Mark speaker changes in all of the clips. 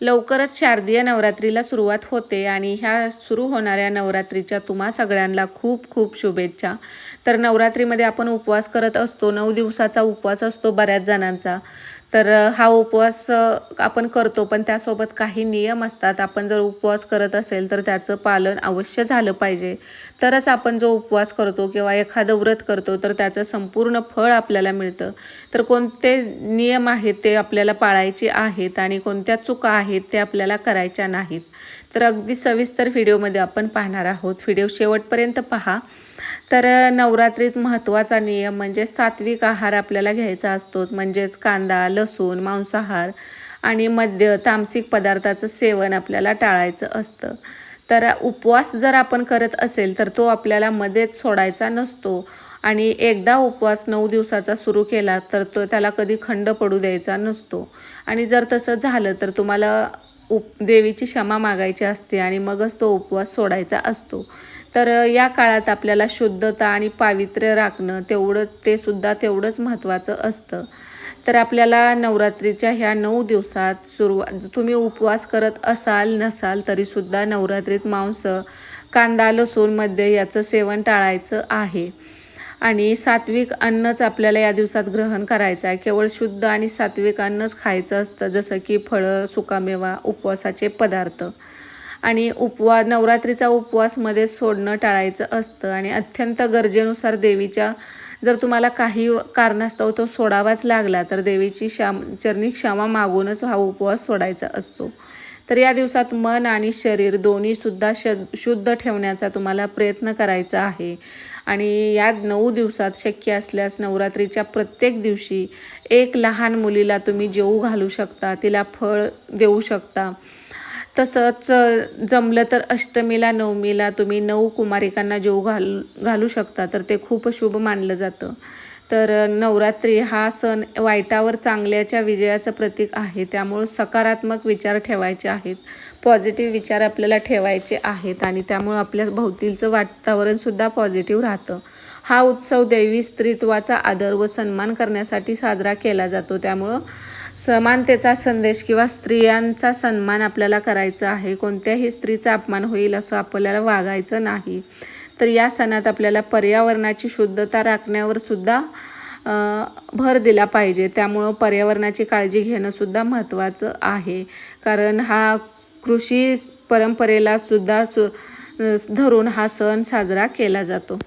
Speaker 1: लवकरच शारदीय नवरात्रीला सुरुवात होते आणि ह्या सुरू होणाऱ्या नवरात्रीच्या तुम्हा सगळ्यांना खूप खूप शुभेच्छा. तर नवरात्रीमध्ये आपण उपवास करत असतो नऊ दिवसाचा उपवास असतो बऱ्याच जणांचा. तर हा उपवास आपण करतो पण त्यासोबत काही नियम असतात. आपण जर उपवास करत असेल तर त्याचं पालन अवश्य झालं पाहिजे. तरच आपण जो उपवास करतो किंवा एखादं व्रत करतो तर त्याचं संपूर्ण फळ आपल्याला मिळतं. तर कोणते नियम आहेत ते आपल्याला पाळायचे आहेत आणि कोणत्या चुका आहेत ते आपल्याला करायच्या नाहीत. तर अगदी सविस्तर व्हिडिओमध्ये आपण पाहणार आहोत. व्हिडिओ शेवटपर्यंत पहा. तर नवरात्रीत महत्त्वाचा नियम म्हणजे सात्विक आहार आपल्याला घ्यायचा असतो. म्हणजेच कांदा लसूण मांसाहार आणि मद्य तामसिक पदार्थाचं सेवन आपल्याला टाळायचं असतं. तर उपवास जर आपण करत असेल तर तो आपल्याला मध्येच सोडायचा नसतो. आणि एकदा उपवास नऊ दिवसाचा सुरू केला तर तो त्याला कधी खंड पडू द्यायचा नसतो. आणि जर तसं झालं तर तुम्हाला उप देवीची क्षमा मागायची असते आणि मगच तो उपवास सोडायचा असतो. तर या काळात आपल्याला शुद्धता आणि पावित्र्य राखणं तेवढं ते सुद्धा तेवढंच महत्त्वाचं असतं. तर आपल्याला नवरात्रीच्या ह्या नऊ दिवसात सुरुवात तुम्ही उपवास करत असाल नसाल तरीसुद्धा नवरात्रीत मांस कांदा लसूणमध्ये याचं सेवन टाळायचं आहे. आणि सात्विक अन्नच आपल्याला या दिवसात ग्रहण करायचं आहे. केवळ शुद्ध आणि सात्विक अन्नच खायचं असतं जसं की फळं सुकामेवा उपवासाचे पदार्थ. आणि उपवा नवरात्रीचा उपवासमध्ये सोडणं टाळायचं असतं. आणि अत्यंत गरजेनुसार देवीच्या जर तुम्हाला काही कारणास्तव तो सोडावाच लागला तर देवीची श्याम चरणी क्षमा मागूनच हा उपवास सोडायचा असतो. तर या दिवसात मन आणि शरीर दोन्हीसुद्धा श शुद्ध ठेवण्याचा तुम्हाला प्रयत्न करायचा आहे. आणि या नऊ दिवसात शक्य असल्यास नवरात्रीच्या प्रत्येक दिवशी एक लहान मुलीला तुम्ही जेऊ घालू शकता तिला फळ देऊ शकता. तसंच जमलं तर अष्टमीला नवमीला तुम्ही नऊ कुमारिकांना जेऊ घाल घालू शकता तर ते खूप शुभ मानलं जातं. तर नवरात्री हा सण वाईटावर चांगल्याच्या विजयाचं प्रतीक आहे. त्यामुळं सकारात्मक विचार ठेवायचे आहेत. पॉझिटिव्ह विचार आपल्याला ठेवायचे आहेत आणि त्यामुळं आपल्या भोवतीलचं वातावरणसुद्धा पॉझिटिव्ह राहतं. हा उत्सव दैवी स्त्रीत्वाचा आदर व सन्मान करण्यासाठी साजरा केला जातो. त्यामुळं समानतेचा संदेश किंवा स्त्रियांचा सन्मान आपल्याला करायचा आहे. कोणत्याही स्त्रीचा अपमान होईल असं आपल्याला वागायचं नाही. तर या सणात आपल्याला पर्यावरणाची शुद्धता राखण्यावर सुद्धा भर दिला पाहिजे. त्यामुळं पर्यावरणाची काळजी घेणंसुद्धा महत्त्वाचं आहे. कारण हा कृषी परंपरेला सुद्धा सु धरून हा सण साजरा केला जातो.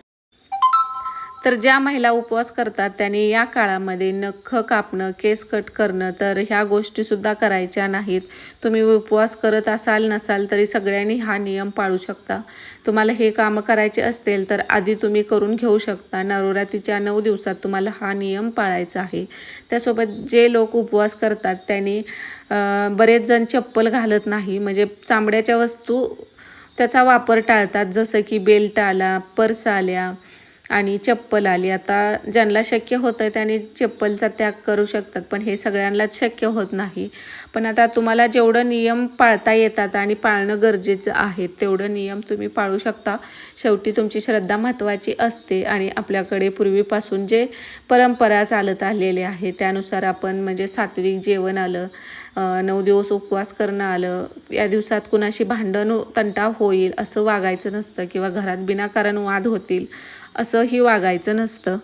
Speaker 1: तर ज्या महिला उपवास करतात त्यांनी या काळामध्ये नख कापणं केस कट करणं तर ह्या गोष्टीसुद्धा करायच्या नाहीत. तुम्ही उपवास करत असाल नसाल तरी सगळ्यांनी हा नियम पाळू शकता. तुम्हाला हे कामं करायचे असतील तर आधी तुम्ही करून घेऊ शकता. नवरात्रीच्या नऊ दिवसात तुम्हाला हा नियम पाळायचा आहे. त्यासोबत जे लोक उपवास करतात त्यांनी बरेच जण चप्पल घालत नाही. म्हणजे चामड्याच्या वस्तू त्याचा वापर टाळतात. जसं की बेल्ट आला पर्स आल्या आणि चप्पल आली. आता ज्यांना शक्य होतं त्याने चप्पलचा त्याग करू शकतात पण हे सगळ्यांनाच शक्य होत नाही. पण आता तुम्हाला जेवढं नियम पाळता येतात आणि पाळणं गरजेचं आहे तेवढं नियम तुम्ही पाळू शकता. शेवटी तुमची श्रद्धा महत्त्वाची असते आणि आपल्याकडे पूर्वीपासून जे परंपरा चालत आलेले आहे त्यानुसार आपण म्हणजे सात्विक जेवण आलं नऊ दिवस उपवास करणं आलं या दिवसात कुणाशी भांडण तंटा होईल असं वागायचं नसतं किंवा घरात बिनाकारण वाद होतील असंही वागायचं नसतं.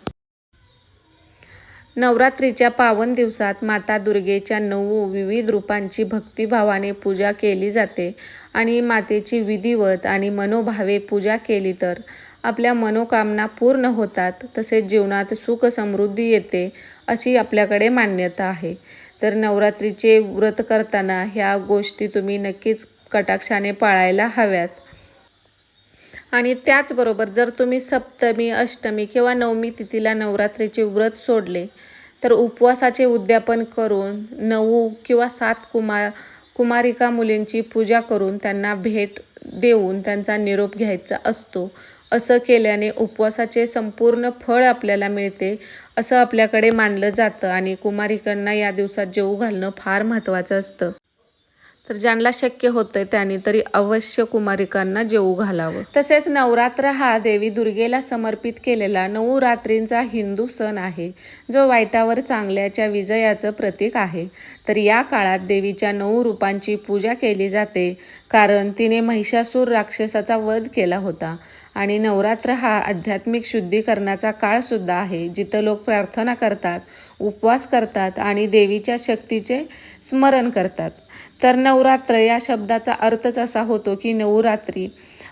Speaker 1: नवरात्रीच्या पावन दिवसात माता दुर्गेच्या नऊ विविध रूपांची भक्तिभावाने पूजा केली जाते आणि मातेची विधिवत आणि मनोभावे पूजा केली तर आपल्या मनोकामना पूर्ण होतात तसेच जीवनात सुख समृद्धी येते अशी आपल्याकडे मान्यता आहे. तर नवरात्रीचे व्रत करताना ह्या गोष्टी तुम्ही नक्कीच कटाक्षाने पाळायला हव्यात. आणि त्याचबरोबर जर तुम्ही सप्तमी अष्टमी किंवा नवमी तिथीला नवरात्रीचे व्रत सोडले तर उपवासाचे उद्यापन करून नऊ किंवा सात कुमार कुमारिका मुलींची पूजा करून त्यांना भेट देऊन त्यांचा निरोप घ्यायचा असतो. असं केल्याने उपवासाचे संपूर्ण फळ आपल्याला मिळते असं आपल्याकडे मानलं जातं आणि कुमारिकांना या दिवसात जेवू घालणं फार महत्त्वाचं असतं. तर ज्यांना शक्य होतंय त्यांनी तरी अवश्य कुमारिकांना जेवू घालावं. तसेच नवरात्र हा देवी दुर्गेला समर्पित केलेला नऊ रात्रींचा हिंदू सण आहे जो वाईटावर चांगल्याच्या विजयाचं प्रतीक आहे. तर या काळात देवीच्या नऊ रूपांची पूजा केली जाते कारण तिने महिषासूर राक्षसाचा वध केला होता. आणि नवरात्र हा आध्यात्मिक शुद्धीकरणाचा काळ सुद्धा आहे. जिथं लोक प्रार्थना करतात उपवास करतात आणि देवीच्या शक्तीचे स्मरण करतात. तर नवरात्र या शब्दाचा अर्थच असा होतो की नवरात्री.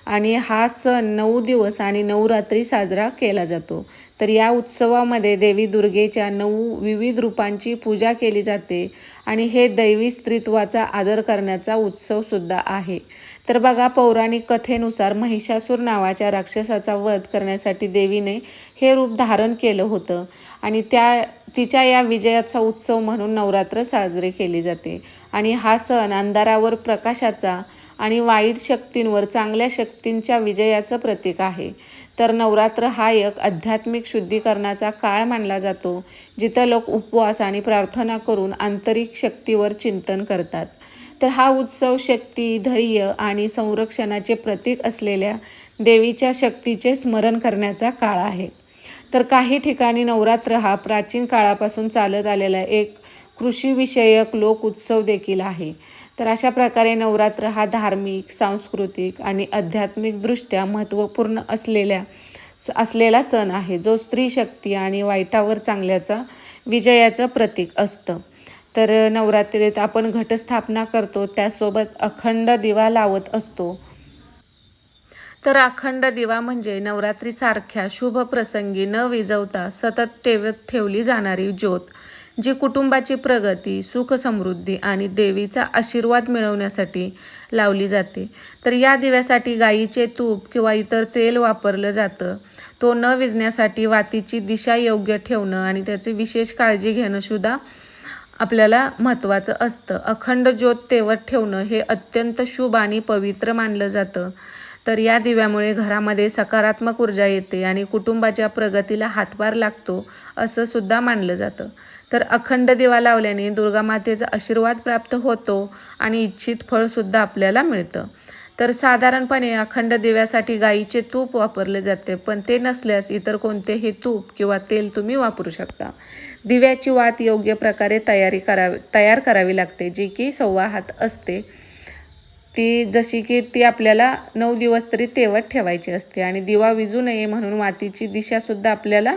Speaker 1: आणि हा सण नऊ दिवस आणि नवरात्री साजरा केला जातो. तर या उत्सवामध्ये देवी दुर्गेच्या नऊ विविध रूपांची पूजा केली जाते. आणि हे दैवी स्त्रीत्वाचा आदर करण्याचा उत्सवसुद्धा आहे. तर बघा पौराणिक कथेनुसार महिषासूर नावाच्या राक्षसाचा वध करण्यासाठी देवीने हे रूप धारण केलं होतं आणि त्या तिच्या या विजयाचा उत्सव म्हणून नवरात्र साजरे केले जाते. आणि हा सण अंधारावर प्रकाशाचा आणि वाईट शक्तींवर चांगल्या शक्तींच्या विजयाचं प्रतीक आहे. तर नवरात्र हा एक आध्यात्मिक शुद्धीकरणाचा काळ मानला जातो जिथं लोक उपवास आणि प्रार्थना करून आंतरिक शक्तीवर चिंतन करतात. तर हा उत्सव शक्ती धैर्य आणि संरक्षणाचे प्रतीक असलेल्या देवीच्या शक्तीचे स्मरण करण्याचा काळ आहे. तर काही ठिकाणी नवरात्र हा प्राचीन काळापासून चालत आलेला एक कृषीविषयक लोक उत्सव देखील आहे. तर अशा प्रकारे नवरात्र हा धार्मिक सांस्कृतिक आणि आध्यात्मिकदृष्ट्या महत्त्वपूर्ण असलेल्या असलेला सण आहे. जो स्त्री शक्ती आणि वाईटावर चांगल्याचा विजयाचं प्रतीक असतं. तर नवरात्रीत आपण घटस्थापना करतो त्यासोबत अखंड दिवा लावत असतो. तर अखंड दिवा म्हणजे नवरात्रीसारख्या शुभ प्रसंगी न विजवता सतत ठेवत ठेवली जाणारी ज्योत जी कुटुंबाची प्रगती सुख समृद्धी आणि देवीचा आशीर्वाद मिळवण्यासाठी लावली जाते. तर या दिव्यासाठी गाईचे तूप किंवा इतर तेल वापरलं जातं. तो न विजण्यासाठी वातीची दिशा योग्य ठेवणं आणि त्याची विशेष काळजी घेणं सुद्धा आपल्याला महत्त्वाचं असतं. अखंड ज्योत तेवत ठेवणं हे अत्यंत शुभ आणि पवित्र मानलं जातं. तर या दिव्यामुळे घरामध्ये सकारात्मक ऊर्जा येते आणि कुटुंबाच्या प्रगतीला हातभार लागतो असं सुद्धा मानलं जातं. तर अखंड दिवा लावल्याने दुर्गामातेचा आशीर्वाद प्राप्त होतो आणि इच्छित फळसुद्धा आपल्याला मिळतं. तर साधारणपणे अखंड दिव्यासाठी गाईचे तूप वापरले जाते पण ते नसल्यास इतर कोणतेही तूप किंवा तेल तुम्ही वापरू शकता. दिव्याची वात योग्य प्रकारे तयारी करावी तयार करावी लागते जी की सव्वा हात असते. ती जशी की ती आपल्याला नऊ दिवस तरी तेवत ठेवायची असते आणि दिवा विजू नये म्हणून वातीची दिशासुद्धा आपल्याला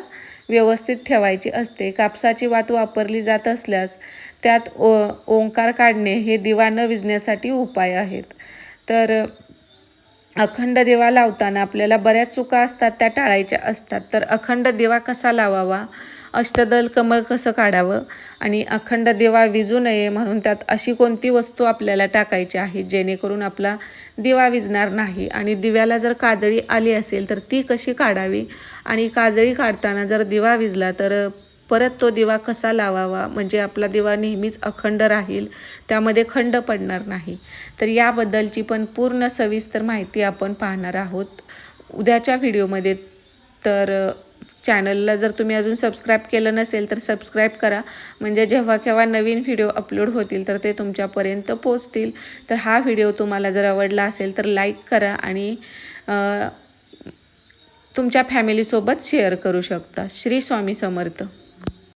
Speaker 1: व्यवस्थित ठेवायची असते. कापसाची वात वापरली जात असल्यास त्यात ओ ओंकार काढणे हे दिवा न विजण्यासाठी उपाय आहेत. तर अखंड दिवा लावताना आपल्याला बऱ्याच चुका असतात त्या टाळायच्या असतात. तर अखंड दिवा कसा लावावा? अष्टदल कमळ कसं काढावं? आणि अखंड दिवा विजू नये म्हणून त्यात अशी कोणती वस्तू आपल्याला टाकायची आहे जेणेकरून आपला दिवा विजणार नाही? आणि दिव्याला जर काजळी आली असेल तर ती कशी काढावी? आणि काजळी काढताना जर दिवा विजला तर परत तो दिवा कसा लावावा? म्हणजे आपला दिवा नेहमीच अखंड राहील त्यामध्ये खंड पडणार नाही. तर याबद्दलची पण पूर्ण सविस्तर माहिती आपण पाहणार आहोत. उद्याच्या व्हिडिओमध्ये तर चॅनलला जर तुम्ही अजून सबस्क्राईब केलं नसेल तर सबस्क्राईब करा. म्हणजे जेव्हा केव्हा नवीन व्हिडिओ अपलोड होतील तर ते तुमच्यापर्यंत पोचतील तर हा व्हिडिओ तुम्हाला जर आवडला असेल तर लाईक करा आणि तुमच्या फॅमिलीसोबत शेअर करू शकता. श्री स्वामी समर्थ.